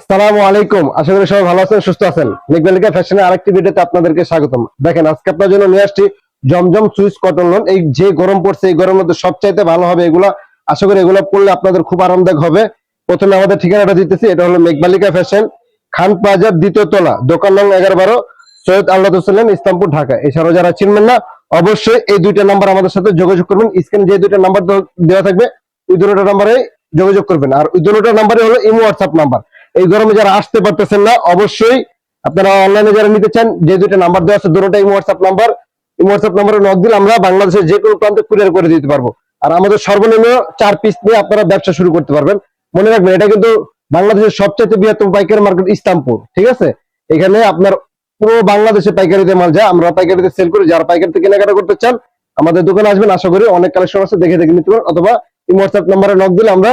আসসালামু আলাইকুম। আশা করি সবাই ভালো আছেন, সুস্থ আছেন। মেঘবালিকা ফ্যাশনের আরেকটি ভিডিওতে আপনাদেরকে স্বাগতম। দেখেন, আজকে আপনার জন্য নিয়ে আসছি জমজম সুইচ কটন লোন এই যে গরম পড়ছে, এই গরমের মধ্যে সবচাইতে ভালো হবে এগুলা। আশা করি এগুলো পড়লে আপনাদের খুব আরামদায়ক হবে। প্রথমে আমাদের ঠিকানাটা দিতেছি, এটা হলো মেঘবালিকা ফ্যাশন, খান প্লাজার দ্বিতীয় তলা, দোকান নং এগারো বারো, সৈয়দ আল্লাহ হোসেন ইসলামপুর, ঢাকা। এছাড়াও যারা চিনবেন না, অবশ্যই এই দুইটা নাম্বার আমাদের সাথে যোগাযোগ করবেন। স্ক্রিনে যে দুইটা নাম্বার দেওয়া থাকবে ওই দুটো নাম্বারে যোগাযোগ করবেন। আর ওই দুটো নাম্বারে হলো ইমো হোয়াটসঅ্যাপ নাম্বার এই গরমে যারা আসতে পারতেছেন না, অবশ্যই আপনারা অনলাইনে যারা নিতে চান, যে দুইটা নাম্বার দেওয়া আছে, দুটোটাই হোয়াটসঅ্যাপ নাম্বার এই হোয়াটসঅ্যাপ নাম্বারে নক দিলে আমরা বাংলাদেশের যে কোনো প্রান্তে কুরিয়ার করে দিতে পারব। আর আমাদের সর্বনিম্ন চার পিস নিয়ে আপনারা ব্যবসা শুরু করতে পারবেন। মনে রাখবেন, এটা কিন্তু বাংলাদেশের সবচেয়ে বৃহত্তম পাইকারি মার্কেট ইসলামপুর ঠিক আছে? এখানে আপনার পুরো বাংলাদেশে পাইকারিতে মাল যায়, আমরা পাইকারিতে সেল করি। যারা পাইকারিতে কেনাকাটা করতে চান, আমাদের দোকানে আসবেন, আশা করি অনেক কালেকশন আছে, দেখে দেখে নিতে পারেন। অথবা এই হোয়াটসঅ্যাপ নাম্বারে নক দিলে আমরা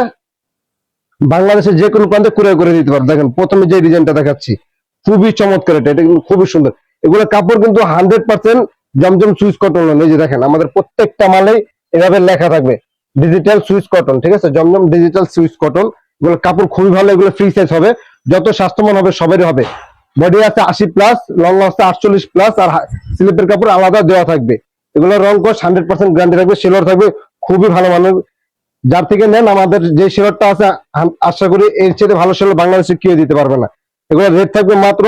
বাংলাদেশের যে কোনো প্রান্তে কুরিয়ার করে দিতে পারব দেখেন, প্রথমে যে ডিজাইনটা দেখাচ্ছি, খুবই চমৎকার এটা এটা কিন্তু খুবই সুন্দর। এগুলো কাপড় কিন্তু hundred percent Zamzam Swiss cotton এই যে দেখেন, আমাদের প্রত্যেকটা মালেই এভাবে লেখা থাকবে ডিজিটাল সুইচ কটন, ঠিক আছে? Zamzam digital Swiss cotton. এগুলো কাপড় খুবই ভালো, এগুলো ফ্রি সাইজ হবে। যত স্বাস্থ্যবান হবে, সবারই হবে। বডি আছে আশি প্লাস লং আছে আটচল্লিশ প্লাস আর স্লিপের কাপড় আলাদা দেওয়া থাকবে। এগুলো রং কোশ হান্ড্রেড পার্সেন্ট গ্যারান্টি থাকবে সেলোর থাকবে, খুবই ভালো মানের যার থেকে নেন আমাদের যে শেয়ারটা আছে আশা করি এর চেয়ে ভালো শেয়ার বাংলাদেশে কেউ দিতে পারবে না। এগুলো রেট থাকবে মাত্র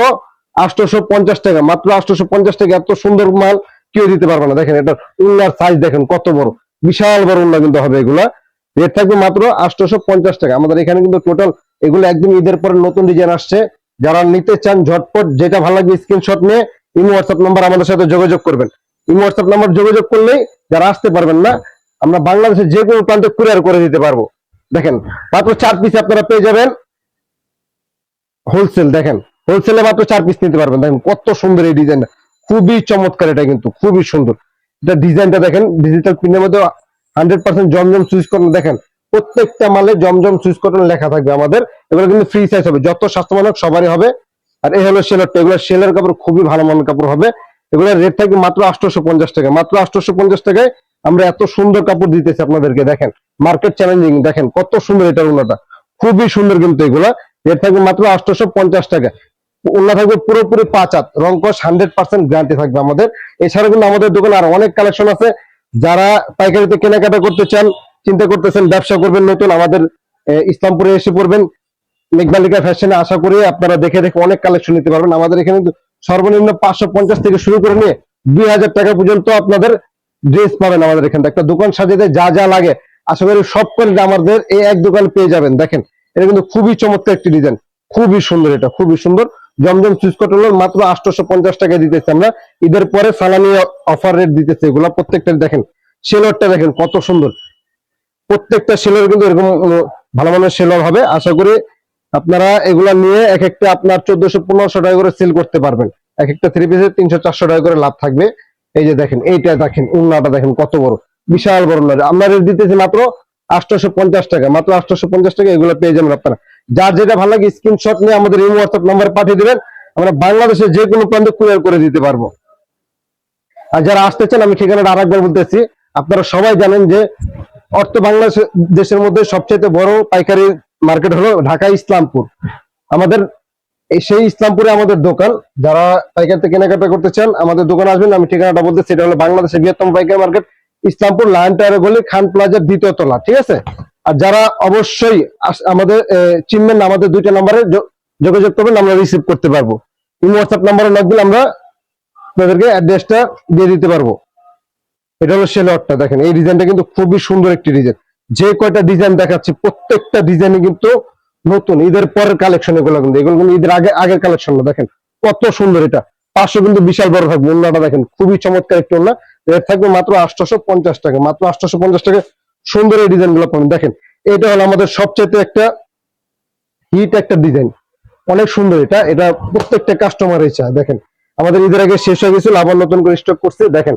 আটশোশো পঞ্চাশ টাকা। মাত্র আটশোশো পঞ্চাশ টাকা এত সুন্দর মাল কেউ দিতে পারবে না। দেখেন এটা উন্নার সাইজ দেখেন কত বড়, বিশাল বড় উন্না কিন্তু হবে এগুলা। রেট থাকবে মাত্র আটশোশো পঞ্চাশ টাকা। আমাদের এখানে কিন্তু টোটাল এগুলো একদম ঈদের পরে নতুন ডিজাইন আসছে। যারা নিতে চান ঝটপট, যেটা ভালো লাগবে স্ক্রিনশট নিয়ে ইমো হোয়াটসঅ্যাপ নাম্বার আমাদের সাথে যোগাযোগ করবেন। ইমো হোয়াটসঅ্যাপ নাম্বার যোগাযোগ করলেই যারা আসতে পারবেন না আমরা বাংলাদেশের যে কোনো প্রান্তে কুরিয়ার করে দিতে পারব। দেখেন, মাত্র চার পিস আপনারা পেয়ে যাবেন। হোলসেল দেখেন হোলসেলে মাত্র চার পিস নিতে পারবেন। দেখেন, কত সুন্দর এই ডিজাইনটা খুবই চমৎকার এটা কিন্তু, খুবই সুন্দর। এটা ডিজাইনটা দেখেন ডিজিটাল প্রিন্টের মধ্যে hundred percent Zamzam Swiss cotton দেখেন, প্রত্যেকটা মালে জমজম সুইচ কটন লেখা থাকবে আমাদের। এগুলো কিন্তু ফ্রি সাইজ হবে, যত স্বাস্থ্যমানক সবারই হবে। আর এই হলো সেলারটা এগুলো সেলের কাপড় খুবই ভালো মানের কাপড় হবে। এগুলোর রেট থাকবে মাত্র আটশোশো পঞ্চাশ টাকা, মাত্র আটশোশো পঞ্চাশ টাকায় আমরা এত সুন্দর কাপড় দিতেছি আপনাদেরকে, দেখেন মার্কেট চ্যালেঞ্জিং দেখেন, কত সুন্দর এটা উন্নটা খুবই সুন্দর কিন্তু এগুলা। রেট থাকবে মাত্র আটশোশো পঞ্চাশ টাকা। উন্না থাকবে পুরোপুরি পাঁচ হাত রংকশ হান্ড্রেড পার্সেন্ট গ্যারান্টি থাকবে আমাদের। এছাড়া কিন্তু আমাদের দোকানে আর অনেক কালেকশন আছে। যারা পাইকারিতে কেনাকাটা করতে চান, চিন্তা করতেছেন, ব্যবসা করবেন নতুন, আমাদের ইসলামপুরে এসে পড়বেন। মেঘবালিকা ফ্যাশনে আশা করি আপনারা দেখে দেখে অনেক কালেকশন নিতে পারবেন। আমাদের এখানে সর্বনিম্ন পাঁচশো পঞ্চাশ থেকে শুরু করে নিয়ে দুই হাজার টাকা পর্যন্ত আপনাদের ড্রেস পাবেন আমাদের এখানে একটা দোকান সাজাতে যা যা লাগে। আশা করি সব করে আমাদের এই এক দোকানে পেয়ে যাবেন। দেখেন, এটা কিন্তু খুবই চমৎকার একটি ডিজাইন খুবই সুন্দর এটা, খুবই সুন্দর। জমজম সুইচ কটনের মাত্র আটশোশো পঞ্চাশ টাকা দিতেছে আমরা। ঈদের পরে সালামি অফার রেট দিতেছে এগুলা। প্রত্যেকটা দেখেন সেলরটা দেখেন কত সুন্দর। প্রত্যেকটা সেলর কিন্তু এরকম ভালো মানের সেলর হবে। আশা করি আপনারা এগুলা নিয়ে এক একটা আপনার চোদ্দশো পনেরোশো টাকা করে সেল করতে পারবেন। এক একটা থ্রি পিসের তিনশো চারশো টাকা করে লাভ থাকবে। এই যে দেখেন, এইটা দেখেন উন্নাটা দেখেন কত বড়, বিশাল বড় উন্না আমরা রেট দিতেছি মাত্র আটশোশো পঞ্চাশ টাকা, মাত্র আটশোশো পঞ্চাশ টাকা, এগুলো পেয়ে যাবেন আপনারা। যার যেটা ভালো লাগে স্ক্রিনশট নিয়ে আমাদের এই হোয়াটসঅ্যাপ নাম্বারে পাঠিয়ে দেবেন, আমরা বাংলাদেশের যে কোনো প্রান্তে কুরিয়ার করে দিতে পারব। আর যারা আসতে চান, আমি ঠিকানাটা আরেকবার বলতেছি, আপনারা সবাই জানেন যে অর্থ বাংলাদেশ দেশের মধ্যে সবচেয়ে বড় পাইকারি মার্কেট হলো ঢাকা ইসলামপুর আমাদের সেই ইসলামপুরে আমাদের দোকান। যারা পাইকারিতে কেনাকাটা করতে চান, আমাদের দোকান আসবেন। আমি ঠিকানাটা বলতে সেটা হলো বাংলাদেশের বৃহত্তম পাইকারি মার্কেট, ইসলামপুর লায়ন টায়ার গলি, খান প্লাজার দ্বিতীয় তলা, ঠিক আছে? আর যারা অবশ্যই আমাদের চিনবেন আমাদের দুইটা নাম্বারে যোগাযোগ করবেন, আমরা রিসিভ করতে পারব। হোয়াটসঅ্যাপ নাম্বারে দিলে আমরা আপনাদেরকে অ্যাড্রেসটা দিয়ে দিতে পারব। এটা হলো সেলোয়ারটা দেখেন। এই ডিজাইনটা কিন্তু খুবই সুন্দর একটি ডিজাইন যে কয়টা ডিজাইন দেখাচ্ছে, প্রত্যেকটা ডিজাইনই কিন্তু নতুন, ঈদের পরের কালেকশন এগুলো কিন্তু। এগুলো কিন্তু ঈদের আগে আগের কালেকশন না, দেখেন। কত সুন্দর এটা। পাঁচশো কিন্তু বিশাল বড় থাকবে ওন্নাটা দেখেন। খুবই চমৎকার একটি ওন্না রেট থাকবে মাত্র আটশোশো পঞ্চাশ টাকা। মাত্র আটশোশো পঞ্চাশ টাকা সুন্দর এই ডিজাইনগুলো পাবেন। দেখেন, এটা হলো আমাদের সবচেয়ে একটা হিট একটা ডিজাইন অনেক সুন্দর এটা। এটা প্রত্যেকটা কাস্টমার চায় দেখেন। আমাদের ঈদের আগে শেষ হয়ে গেছিল, আবার নতুন করে স্টক করছে, দেখেন।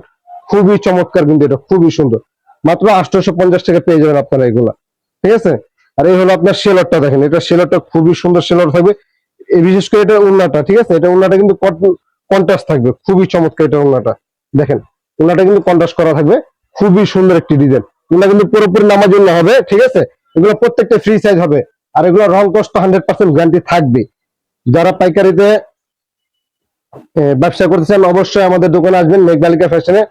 খুবই চমৎকার কিন্তু এটা, খুবই সুন্দর। মাত্র আটশোশো পঞ্চাশ টাকা পেয়ে যাবেন আপনারা এগুলা। ঠিক আছে? আর এই হলো আপনার সেলরটা দেখেন, এটা সেলরটা খুবই সুন্দর সেলর থাকবে। বিশেষ করে এটা উন্নাটা, ঠিক আছে? এটা উন্নাটা কিন্তু কন্ট্রাস্ট থাকবে, খুবই চমৎকার এটা উন্নাটা। দেখেন, উন্নাটা কিন্তু কন্ট্রাস্ট করা থাকবে, খুবই সুন্দর একটি ডিজাইন। উন্না কিন্তু পুরোপুরি নামার জন্য হবে, ঠিক আছে? এগুলো প্রত্যেকটা ফ্রি সাইজ হবে, আর এগুলো রং কষ্ট হান্ড্রেড পার্সেন্ট গ্যারান্টি থাকবে। যারা পাইকারিতে ব্যবসা করতেছেন অবশ্যই আমাদের দোকানে আসবেন, মেঘবালিকা ফ্যাশনে।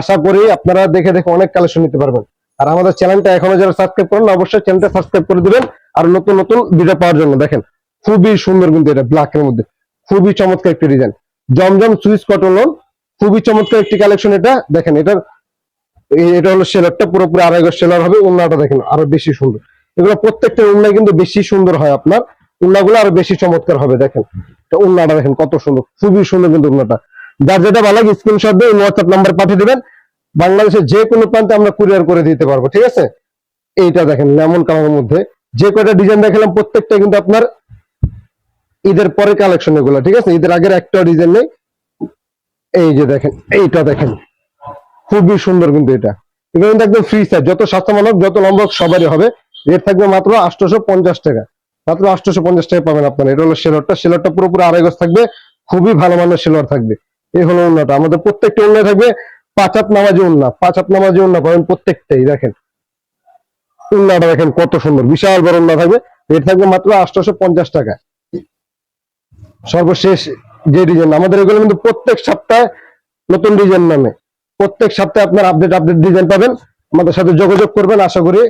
আশা করি আপনারা দেখে দেখে অনেক কালেকশন নিতে পারবেন। আর আমাদের চ্যানেলটা এখনও যারা সাবস্ক্রাইব করেন অবশ্যই চ্যানেলটা সাবস্ক্রাইব করে দিবেন। আর নতুন নতুন ভিডিও পাওয়ার জন্য দেখেন, খুবই সুন্দর কিন্তু এটা ব্ল্যাক এর মধ্যে, খুবই চমৎকার একটি design Zamzam Swiss cotton lawn খুবই চমৎকার একটি কালেকশন এটা। দেখেন, এটার এটা হলো সেলারটা, পুরোপুরি আড়াই গজ সেলার হবে, উন্নাটা দেখেন আরও বেশি সুন্দর। এগুলো প্রত্যেকটা উন্না কিন্তু বেশি সুন্দর হয় আপনার, উন্নাগুলো আরও বেশি চমৎকার হবে, দেখেন। উন্নাটা দেখেন কত সুন্দর, খুবই সুন্দর কিন্তু উন্নাটা। যার যেটা ভালো লাগে স্ক্রিনশট দিয়ে হোয়াটসঅ্যাপ নাম্বার পাঠিয়ে দিবেন। বাংলাদেশের যে কোনো প্রান্তে আমরা কুরিয়ার করে দিতে পারব, ঠিক আছে? এইটা দেখেন, লেমন কালারের মধ্যে। যে কয়টা ডিজাইন দেখালাম, প্রত্যেকটা কিন্তু আপনার ঈদের পরে কালেকশন এগুলো, ঠিক আছে? ঈদের আগের একটা ডিজাইন নেই। এই যে দেখেন, এইটা দেখেন। খুবই সুন্দর কিন্তু এটা। এগুলো কিন্তু একদম ফ্রি সাইজ যত স্বাস্থ্য মানব যত লম্বা সবারই হবে। রেট থাকবে মাত্র আটশোশো পঞ্চাশ টাকা। মাত্র আটশোশো পঞ্চাশ টাকা পাবেন আপনারা। এটা হলো সেলরটা। সেলরটা পুরোপুরি আড়াই গজ থাকবে। খুবই ভালো মানের সেলর থাকবে। এই হলো উন্নাটা আমাদের প্রত্যেকটা উন্না থাকবে পাঁচ হাত নামাজি উন্না পাঁচ হাত নামাজি উন্না পাবেন প্রত্যেকটাই, দেখেন। উন্নাটা দেখেন কত সুন্দর, বিশাল বড় উন্না থাকবে রেট থাকবে মাত্র আটশোশো পঞ্চাশ টাকা। সর্বশেষ যে ডিজাইন আমাদের এগুলো কিন্তু প্রত্যেক সপ্তাহে নতুন ডিজাইন নামে। প্রত্যেক সপ্তাহে আপনার আপডেট আপডেট ডিজাইন পাবেন। আমাদের সাথে যোগাযোগ করবেন, আশা করি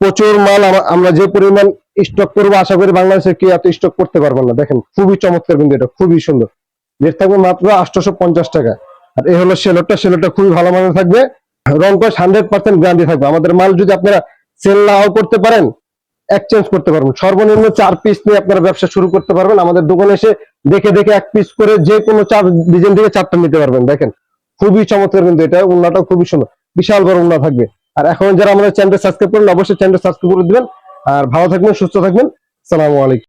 প্রচুর মাল আমরা যে পরিমাণ স্টক করব, আশা করি বাংলাদেশে কি এত স্টক করতে পারবেন না। দেখেন, খুবই চমৎকার কিন্তু এটা, খুবই সুন্দর। রেট থাকবে মাত্র আটশোশো পঞ্চাশ টাকা। আর এই হলো সেলোটা সেলোটা খুবই ভালো মানের থাকবে। রং কস হান্ড্রেড পার্সেন্ট গ্যারান্টি থাকবে। আমাদের মাল যদি আপনারা সেল নাও করতে পারেন এক্সচেঞ্জ করতে পারবেন। সর্বনিম্ন চার পিস নিয়ে আপনারা ব্যবসা শুরু করতে পারবেন। আমাদের দোকানে এসে দেখে দেখে এক পিস করে যে কোনো চার ডিজাইন থেকে চারটা নিতে পারবেন। দেখেন, খুবই চমৎকার কিন্তু এটা। উন্নাটাও খুবই সুন্দর। বিশাল বড় উন্না থাকবে। আর এখন যারা আমাদের চ্যানেলটা সাবস্ক্রাইব করেন, অবশ্যই চ্যানেলটা সাবস্ক্রাইব করে দিবেন। আর ভালো থাকবেন, সুস্থ থাকবেন। সালামু আলাইকুম।